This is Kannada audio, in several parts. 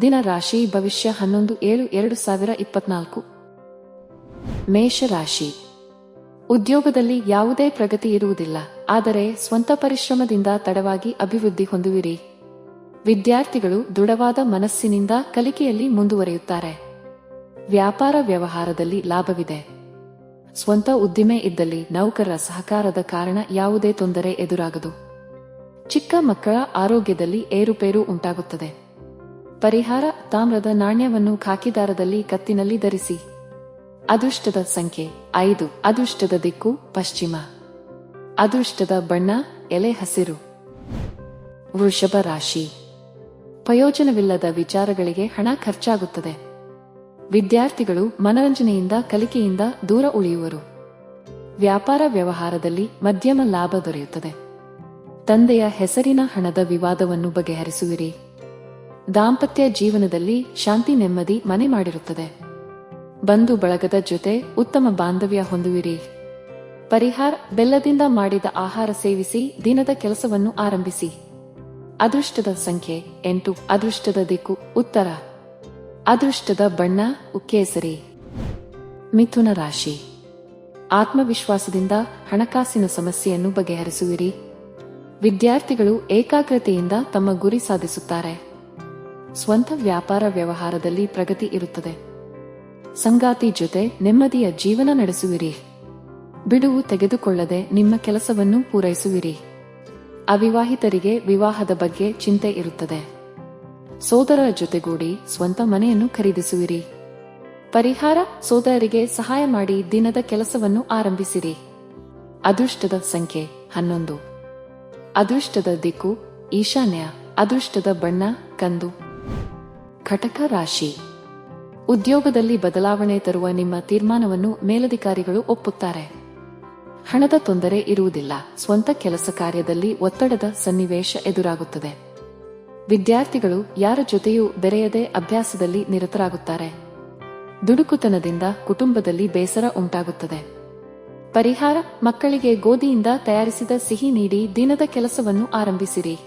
ದಿನ ರಾಶಿ ಭವಿಷ್ಯ ಹನ್ನೊಂದು ಏಳು ಎರಡು ಸಾವಿರ ಇಪ್ಪತ್ನಾಲ್ಕು. ಮೇಷ ರಾಶಿ ಉದ್ಯೋಗದಲ್ಲಿ ಯಾವುದೇ ಪ್ರಗತಿ ಇರುವುದಿಲ್ಲ, ಆದರೆ ಸ್ವಂತ ಪರಿಶ್ರಮದಿಂದ ತಡವಾಗಿ ಅಭಿವೃದ್ಧಿ ಹೊಂದುವಿರಿ. ವಿದ್ಯಾರ್ಥಿಗಳು ದೃಢವಾದ ಮನಸ್ಸಿನಿಂದ ಕಲಿಕೆಯಲ್ಲಿ ಮುಂದುವರಿಯುತ್ತಾರೆ. ವ್ಯಾಪಾರ ವ್ಯವಹಾರದಲ್ಲಿ ಲಾಭವಿದೆ. ಸ್ವಂತ ಉದ್ದಿಮೆ ಇದ್ದಲ್ಲಿ ನೌಕರರ ಸಹಕಾರದ ಕಾರಣ ಯಾವುದೇ ತೊಂದರೆ ಎದುರಾಗದು. ಚಿಕ್ಕ ಮಕ್ಕಳ ಆರೋಗ್ಯದಲ್ಲಿ ಏರುಪೇರು ಉಂಟಾಗುತ್ತದೆ. ಪರಿಹಾರ ತಾಮ್ರದ ನಾಣ್ಯವನ್ನು ಖಾಕಿದಾರದಲ್ಲಿ ಕತ್ತಿನಲ್ಲಿ ಧರಿಸಿ. ಅದೃಷ್ಟದ ಸಂಖ್ಯೆ ಐದು. ಅದೃಷ್ಟದ ದಿಕ್ಕು ಪಶ್ಚಿಮ. ಅದೃಷ್ಟದ ಬಣ್ಣ ಎಲೆ ಹಸಿರು. ವೃಷಭ ರಾಶಿ. ಪ್ರಯೋಜನವಿಲ್ಲದ ವಿಚಾರಗಳಿಗೆ ಹಣ ಖರ್ಚಾಗುತ್ತದೆ. ವಿದ್ಯಾರ್ಥಿಗಳು ಮನರಂಜನೆಯಿಂದ ಕಲಿಕೆಯಿಂದ ದೂರ ಉಳಿಯುವರು. ವ್ಯಾಪಾರ ವ್ಯವಹಾರದಲ್ಲಿ ಮಧ್ಯಮ ಲಾಭ ದೊರೆಯುತ್ತದೆ. ತಂದೆಯ ಹೆಸರಿನ ಹಣದ ವಿವಾದವನ್ನು ಬಗೆಹರಿಸುವಿರಿ. ದಾಂಪತ್ಯ ಜೀವನದಲ್ಲಿ ಶಾಂತಿ ನೆಮ್ಮದಿ ಮನೆ ಮಾಡಿರುತ್ತದೆ. ಬಂಧು ಬಳಗದ ಜೊತೆ ಉತ್ತಮ ಬಾಂಧವ್ಯ ಹೊಂದುವಿರಿ. ಪರಿಹಾರ ಬೆಲ್ಲದಿಂದ ಮಾಡಿದ ಆಹಾರ ಸೇವಿಸಿ ದಿನದ ಕೆಲಸವನ್ನು ಆರಂಭಿಸಿ. ಅದೃಷ್ಟದ ಸಂಖ್ಯೆ ಎಂಟು, ಅದೃಷ್ಟದ ದಿಕ್ಕು ಉತ್ತರ. ಅದೃಷ್ಟದ ಬಣ್ಣ ಉಕ್ಕೇಸರಿ ಮಿಥುನ ರಾಶಿ. ಆತ್ಮವಿಶ್ವಾಸದಿಂದ ಹಣಕಾಸಿನ ಸಮಸ್ಯೆಯನ್ನು ಬಗೆಹರಿಸುವಿರಿ. ವಿದ್ಯಾರ್ಥಿಗಳು ಏಕಾಗ್ರತೆಯಿಂದ ತಮ್ಮ ಗುರಿ ಸಾಧಿಸುತ್ತಾರೆ. ಸ್ವಂತ ವ್ಯಾಪಾರ ವ್ಯವಹಾರದಲ್ಲಿ ಪ್ರಗತಿ ಇರುತ್ತದೆ. ಸಂಗಾತಿ ಜೊತೆ ನೆಮ್ಮದಿಯ ಜೀವನ ನಡೆಸುವಿರಿ. ಬಿಡುವು ತೆಗೆದುಕೊಳ್ಳದೆ ನಿಮ್ಮ ಕೆಲಸವನ್ನು ಪೂರೈಸುವಿರಿ. ಅವಿವಾಹಿತರಿಗೆ ವಿವಾಹದ ಬಗ್ಗೆ ಚಿಂತೆ ಇರುತ್ತದೆ. ಸೋದರರ ಜೊತೆಗೂಡಿ ಸ್ವಂತ ಮನೆಯನ್ನು ಖರೀದಿಸುವಿರಿ. ಪರಿಹಾರ ಸೋದರರಿಗೆ ಸಹಾಯ ಮಾಡಿ ದಿನದ ಕೆಲಸವನ್ನು ಆರಂಭಿಸಿರಿ. ಅದೃಷ್ಟದ ಸಂಖ್ಯೆ ಹನ್ನೊಂದು. ಅದೃಷ್ಟದ ದಿಕ್ಕು ಈಶಾನ್ಯ, ಅದೃಷ್ಟದ ಬಣ್ಣ ಕಂದು. ಕಟಕ ರಾಶಿ. ಉದ್ಯೋಗದಲ್ಲಿ ಬದಲಾವಣೆ ತರುವ ನಿಮ್ಮ ತೀರ್ಮಾನವನ್ನು ಮೇಲಧಿಕಾರಿಗಳು ಒಪ್ಪುತ್ತಾರೆ. ಹಣದ ತೊಂದರೆ ಇರುವುದಿಲ್ಲ. ಸ್ವಂತ ಕೆಲಸ ಕಾರ್ಯದಲ್ಲಿ ಒತ್ತಡದ ಸನ್ನಿವೇಶ ಎದುರಾಗುತ್ತದೆ. ವಿದ್ಯಾರ್ಥಿಗಳು ಯಾರ ಜೊತೆಯೂ ಬೆರೆಯದೆ ಅಭ್ಯಾಸದಲ್ಲಿ ನಿರತರಾಗುತ್ತಾರೆ. ದುಡುಕುತನದಿಂದ ಕುಟುಂಬದಲ್ಲಿ ಬೇಸರ ಉಂಟಾಗುತ್ತದೆ. ಪರಿಹಾರ ಮಕ್ಕಳಿಗೆ ಗೋಧಿಯಿಂದ ತಯಾರಿಸಿದ ಸಿಹಿ ನೀಡಿ ದಿನದ ಕೆಲಸವನ್ನು ಆರಂಭಿಸಿರಿ.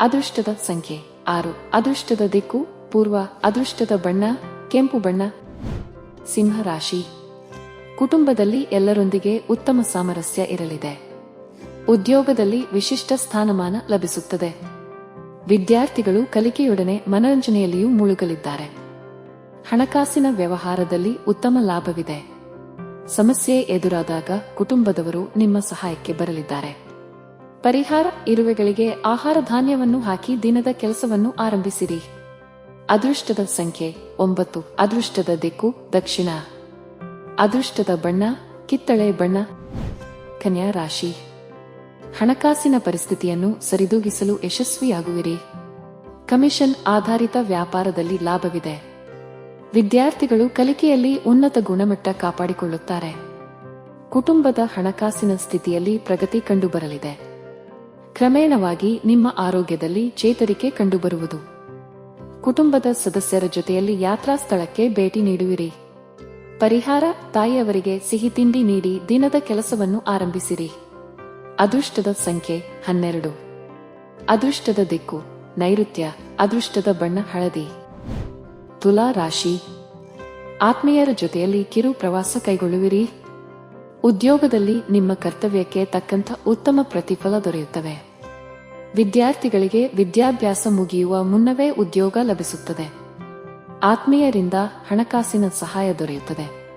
ಅದೃಷ್ಟದ ಸಂಖ್ಯೆ ಆರು. ಅದೃಷ್ಟದ ದಿಕ್ಕು ಪೂರ್ವ ಅದೃಷ್ಟದ ಬಣ್ಣ, ಕೆಂಪು ಬಣ್ಣ ಸಿಂಹರಾಶಿ ಕುಟುಂಬದಲ್ಲಿ ಎಲ್ಲರೊಂದಿಗೆ ಉತ್ತಮ ಸಾಮರಸ್ಯ ಇರಲಿದೆ. ಉದ್ಯೋಗದಲ್ಲಿ ವಿಶಿಷ್ಟ ಸ್ಥಾನಮಾನ ಲಭಿಸುತ್ತದೆ. ವಿದ್ಯಾರ್ಥಿಗಳು ಕಲಿಕೆಯೊಡನೆ ಮನರಂಜನೆಯಲ್ಲಿಯೂ ಮುಳುಗಲಿದ್ದಾರೆ. ಹಣಕಾಸಿನ ವ್ಯವಹಾರದಲ್ಲಿ ಉತ್ತಮ ಲಾಭವಿದೆ. ಸಮಸ್ಯೆ ಎದುರಾದಾಗ ಕುಟುಂಬದವರು ನಿಮ್ಮ ಸಹಾಯಕ್ಕೆ ಬರಲಿದ್ದಾರೆ. ಪರಿಹಾರ ಇರುವೆಗಳಿಗೆ ಆಹಾರ ಧಾನ್ಯವನ್ನು ಹಾಕಿ ದಿನದ ಕೆಲಸವನ್ನು ಆರಂಭಿಸಿರಿ. ಅದೃಷ್ಟದ ಸಂಖ್ಯೆ ಒಂಬತ್ತು. ಅದೃಷ್ಟದ ದಿಕ್ಕು ದಕ್ಷಿಣ. ಅದೃಷ್ಟದ ಬಣ್ಣ ಕಿತ್ತಳೆ ಬಣ್ಣ. ಕನ್ಯಾ ರಾಶಿ. ಹಣಕಾಸಿನ ಪರಿಸ್ಥಿತಿಯನ್ನು ಸರಿದೂಗಿಸಲು ಯಶಸ್ವಿಯಾಗುವಿರಿ. ಕಮಿಷನ್ ಆಧಾರಿತ ವ್ಯಾಪಾರದಲ್ಲಿ ಲಾಭವಿದೆ. ವಿದ್ಯಾರ್ಥಿಗಳು ಕಲಿಕೆಯಲ್ಲಿ ಉನ್ನತ ಗುಣಮಟ್ಟ ಕಾಪಾಡಿಕೊಳ್ಳುತ್ತಾರೆ. ಕುಟುಂಬದ ಹಣಕಾಸಿನ ಸ್ಥಿತಿಯಲ್ಲಿ ಪ್ರಗತಿ ಕಂಡುಬರಲಿದೆ. ಕ್ರಮೇಣವಾಗಿ ನಿಮ್ಮ ಆರೋಗ್ಯದಲ್ಲಿ ಚೇತರಿಕೆ ಕಂಡುಬರುವುದು. ಕುಟುಂಬದ ಸದಸ್ಯರ ಜೊತೆಯಲ್ಲಿ ಯಾತ್ರಾ ಸ್ಥಳಕ್ಕೆ ಭೇಟಿ ನೀಡುವಿರಿ. ಪರಿಹಾರ ತಾಯಿಯವರಿಗೆ ಸಿಹಿ ತಿಂಡಿ ನೀಡಿ ದಿನದ ಕೆಲಸವನ್ನು ಆರಂಭಿಸಿರಿ. ಅದೃಷ್ಟದ ಸಂಖ್ಯೆ ಹನ್ನೆರಡು. ಅದೃಷ್ಟದ ದಿಕ್ಕು ನೈಋತ್ಯ, ಅದೃಷ್ಟದ ಬಣ್ಣ ಹಳದಿ. ತುಲಾ ರಾಶಿ. ಆತ್ಮೀಯರ ಜೊತೆಯಲ್ಲಿ ಕಿರು ಪ್ರವಾಸ ಕೈಗೊಳ್ಳುವಿರಿ. ಉದ್ಯೋಗದಲ್ಲಿ ನಿಮ್ಮ ಕರ್ತವ್ಯಕ್ಕೆ ತಕ್ಕಂಥ ಉತ್ತಮ ಪ್ರತಿಫಲ ದೊರೆಯುತ್ತವೆ. ವಿದ್ಯಾರ್ಥಿಗಳಿಗೆ ವಿದ್ಯಾಭ್ಯಾಸ ಮುಗಿಯುವ ಮುನ್ನವೇ ಉದ್ಯೋಗ ಲಭಿಸುತ್ತದೆ. ಆತ್ಮೀಯರಿಂದ ಹಣಕಾಸಿನ ಸಹಾಯ ದೊರೆಯುತ್ತದೆ.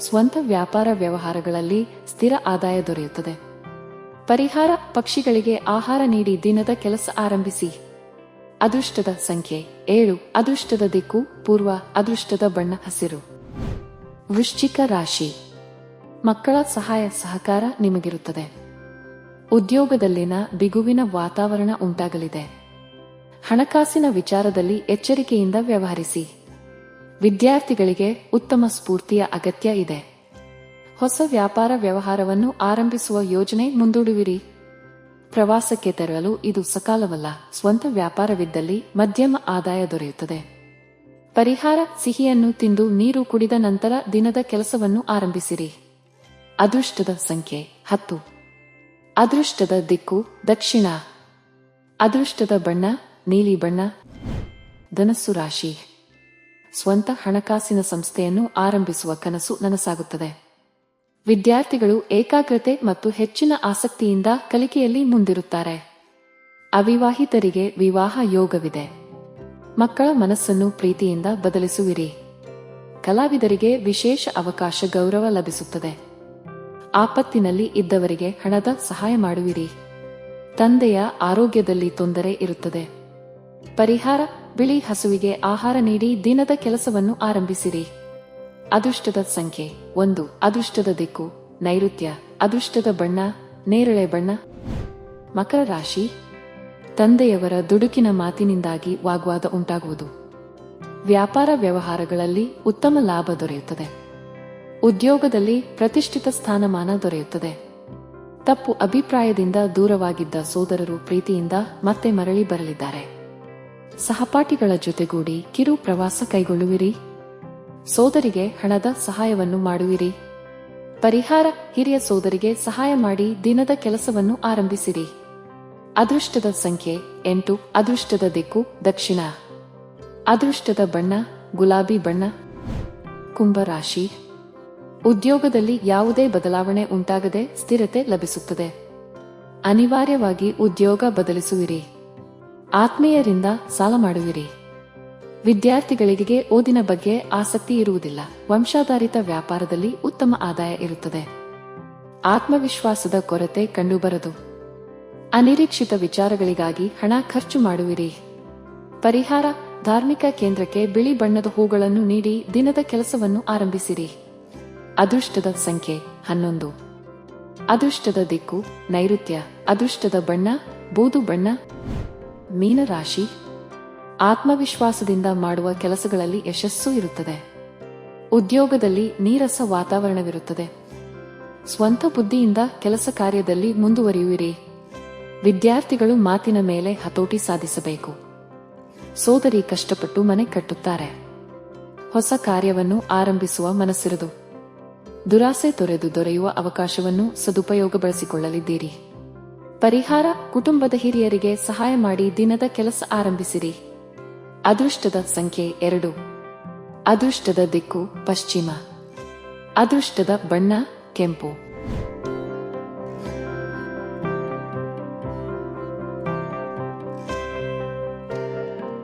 ಸ್ವಂತ ವ್ಯಾಪಾರ ವ್ಯವಹಾರಗಳಲ್ಲಿ ಸ್ಥಿರ ಆದಾಯ ದೊರೆಯುತ್ತದೆ. ಪರಿಹಾರ ಪಕ್ಷಿಗಳಿಗೆ ಆಹಾರ ನೀಡಿ ದಿನದ ಕೆಲಸ ಆರಂಭಿಸಿ. ಅದೃಷ್ಟದ ಸಂಖ್ಯೆ ಏಳು. ಅದೃಷ್ಟದ ದಿಕ್ಕು, ಪೂರ್ವ ಅದೃಷ್ಟದ ಬಣ್ಣ ಹಸಿರು. ವೃಶ್ಚಿಕ ರಾಶಿ. ಮಕ್ಕಳ ಸಹಾಯ ಸಹಕಾರ ನಿಮಗಿರುತ್ತದೆ. ಉದ್ಯೋಗದಲ್ಲಿನ ಬಿಗುವಿನ ವಾತಾವರಣ ಉಂಟಾಗಲಿದೆ. ಹಣಕಾಸಿನ ವಿಚಾರದಲ್ಲಿ ಎಚ್ಚರಿಕೆಯಿಂದ ವ್ಯವಹರಿಸಿ. ವಿದ್ಯಾರ್ಥಿಗಳಿಗೆ ಉತ್ತಮ ಸ್ಫೂರ್ತಿಯ ಅಗತ್ಯ ಇದೆ. ಹೊಸ ವ್ಯಾಪಾರ ವ್ಯವಹಾರವನ್ನು ಆರಂಭಿಸುವ ಯೋಜನೆ ಮುಂದೂಡುವಿರಿ. ಪ್ರವಾಸಕ್ಕೆ ತೆರಳಲು ಇದು ಸಕಾಲವಲ್ಲ, ಸ್ವಂತ ವ್ಯಾಪಾರವಿದ್ದಲ್ಲಿ ಮಧ್ಯಮ ಆದಾಯ ದೊರೆಯುತ್ತದೆ. ಪರಿಹಾರ ಸಿಹಿಯನ್ನು ತಿಂದು ನೀರು ಕುಡಿದ ನಂತರ ದಿನದ ಕೆಲಸವನ್ನು ಆರಂಭಿಸಿರಿ. ಅದೃಷ್ಟದ ಸಂಖ್ಯೆ ಹತ್ತು. ಅದೃಷ್ಟದ ದಿಕ್ಕು ದಕ್ಷಿಣ. ಅದೃಷ್ಟದ ಬಣ್ಣ, ನೀಲಿ ಬಣ್ಣ. ಧನಸ್ಸು ರಾಶಿ. ಸ್ವಂತ ಹಣಕಾಸಿನ ಸಂಸ್ಥೆಯನ್ನು ಆರಂಭಿಸುವ ಕನಸು ನನಸಾಗುತ್ತದೆ. ವಿದ್ಯಾರ್ಥಿಗಳು ಏಕಾಗ್ರತೆ ಮತ್ತು ಹೆಚ್ಚಿನ ಆಸಕ್ತಿಯಿಂದ ಕಲಿಕೆಯಲ್ಲಿ ಮುಂದಿರುತ್ತಾರೆ. ಅವಿವಾಹಿತರಿಗೆ ವಿವಾಹ ಯೋಗವಿದೆ. ಮಕ್ಕಳ ಮನಸ್ಸನ್ನು ಪ್ರೀತಿಯಿಂದ ಬದಲಿಸುವಿರಿ. ಕಲಾವಿದರಿಗೆ ವಿಶೇಷ ಅವಕಾಶ ಗೌರವ ಲಭಿಸುತ್ತದೆ. ಆಪತ್ತಿನಲ್ಲಿ ಇದ್ದವರಿಗೆ ಹಣದ ಸಹಾಯ ಮಾಡುವಿರಿ. ತಂದೆಯ ಆರೋಗ್ಯದಲ್ಲಿ ತೊಂದರೆ ಇರುತ್ತದೆ. ಪರಿಹಾರ, ಬಿಳಿ ಹಸುವಿಗೆ ಆಹಾರ ನೀಡಿ ದಿನದ ಕೆಲಸವನ್ನು ಆರಂಭಿಸಿರಿ. ಅದೃಷ್ಟದ ಸಂಖ್ಯೆ ಒಂದು. ಅದೃಷ್ಟದ ದಿಕ್ಕು ನೈಋತ್ಯ. ಅದೃಷ್ಟದ ಬಣ್ಣ ನೇರಳೆ ಬಣ್ಣ. ಮಕರ ರಾಶಿ ತಂದೆಯವರ ದುಡುಕಿನ ಮಾತಿನಿಂದಾಗಿ ವಾಗ್ವಾದ ಉಂಟಾಗುವುದು. ವ್ಯಾಪಾರ ವ್ಯವಹಾರಗಳಲ್ಲಿ ಉತ್ತಮ ಲಾಭ ದೊರೆಯುತ್ತದೆ. ಉದ್ಯೋಗದಲ್ಲಿ ಪ್ರತಿಷ್ಠಿತ ಸ್ಥಾನಮಾನ ದೊರೆಯುತ್ತದೆ. ತಪ್ಪು ಅಭಿಪ್ರಾಯದಿಂದ ದೂರವಾಗಿದ್ದ ಸೋದರರು ಪ್ರೀತಿಯಿಂದ ಮತ್ತೆ ಮರಳಿ ಬರಲಿದ್ದಾರೆ. ಸಹಪಾಠಿಗಳ ಜೊತೆಗೂಡಿ ಕಿರು ಪ್ರವಾಸ ಕೈಗೊಳ್ಳುವಿರಿ. ಸೋದರಿಗೆ ಹಣದ ಸಹಾಯವನ್ನು ಮಾಡುವಿರಿ. ಪರಿಹಾರ ಹಿರಿಯ ಸೋದರಿಗೆ ಸಹಾಯ ಮಾಡಿ ದಿನದ ಕೆಲಸವನ್ನು ಆರಂಭಿಸಿರಿ. ಅದೃಷ್ಟದ ಸಂಖ್ಯೆ ಎಂಟು, ಅದೃಷ್ಟದ ದಿಕ್ಕು ದಕ್ಷಿಣ. ಅದೃಷ್ಟದ ಬಣ್ಣ ಗುಲಾಬಿ ಬಣ್ಣ. ಕುಂಭರಾಶಿ ಉದ್ಯೋಗದಲ್ಲಿ ಯಾವುದೇ ಬದಲಾವಣೆ ಉಂಟಾಗದೆ ಸ್ಥಿರತೆ ಲಭಿಸುತ್ತದೆ. ಅನಿವಾರ್ಯವಾಗಿ ಉದ್ಯೋಗ ಬದಲಿಸುವಿರಿ. ಆತ್ಮೀಯರಿಂದ ಸಾಲ ಮಾಡುವಿರಿ. ವಿದ್ಯಾರ್ಥಿಗಳಿಗೆ ಓದಿನ ಬಗ್ಗೆ ಆಸಕ್ತಿ ಇರುವುದಿಲ್ಲ. ವಂಶಾಧಾರಿತ ವ್ಯಾಪಾರದಲ್ಲಿ ಉತ್ತಮ ಆದಾಯ ಇರುತ್ತದೆ. ಆತ್ಮವಿಶ್ವಾಸದ ಕೊರತೆ ಕಂಡುಬರದು. ಅನಿರೀಕ್ಷಿತ ವಿಚಾರಗಳಿಗಾಗಿ ಹಣ ಖರ್ಚು ಮಾಡುವಿರಿ. ಪರಿಹಾರ ಧಾರ್ಮಿಕ ಕೇಂದ್ರಕ್ಕೆ ಬಿಳಿ ಬಣ್ಣದ ಹೂಗಳನ್ನು ನೀಡಿ ದಿನದ ಕೆಲಸವನ್ನು ಆರಂಭಿಸಿರಿ. ಅದೃಷ್ಟದ ಸಂಖ್ಯೆ ಹನ್ನೊಂದು. ಅದೃಷ್ಟದ ದಿಕ್ಕು ನೈಋತ್ಯ. ಅದೃಷ್ಟದ ಬಣ್ಣ ಬೂದು ಬಣ್ಣ ಮೀನರಾಶಿ. ಆತ್ಮವಿಶ್ವಾಸದಿಂದ ಮಾಡುವ ಕೆಲಸಗಳಲ್ಲಿ ಯಶಸ್ಸು ಇರುತ್ತದೆ. ಉದ್ಯೋಗದಲ್ಲಿ ನೀರಸ ವಾತಾವರಣವಿರುತ್ತದೆ. ಸ್ವಂತ ಬುದ್ಧಿಯಿಂದ ಕೆಲಸ ಕಾರ್ಯದಲ್ಲಿ ಮುಂದುವರಿಯುವಿರಿ. ವಿದ್ಯಾರ್ಥಿಗಳು ಮಾತಿನ ಮೇಲೆ ಹತೋಟಿ ಸಾಧಿಸಬೇಕು. ಸೋದರಿ ಕಷ್ಟಪಟ್ಟು ಮನೆ ಕಟ್ಟುತ್ತಾರೆ. ಹೊಸ ಕಾರ್ಯವನ್ನು ಆರಂಭಿಸುವ ಮನಸ್ಸಿರದು. ದುರಾಸೆ ತೊರೆದು ದೊರೆಯುವ ಅವಕಾಶವನ್ನು ಸದುಪಯೋಗ ಬಳಸಿಕೊಳ್ಳಲಿದ್ದೀರಿ. ಪರಿಹಾರ ಕುಟುಂಬದ ಹಿರಿಯರಿಗೆ ಸಹಾಯ ಮಾಡಿ ದಿನದ ಕೆಲಸ ಆರಂಭಿಸಿರಿ. ಅದೃಷ್ಟದ ಸಂಖ್ಯೆ ಎರಡು. ಅದೃಷ್ಟದ ದಿಕ್ಕು ಪಶ್ಚಿಮ. ಅದೃಷ್ಟದ ಬಣ್ಣ ಕೆಂಪು.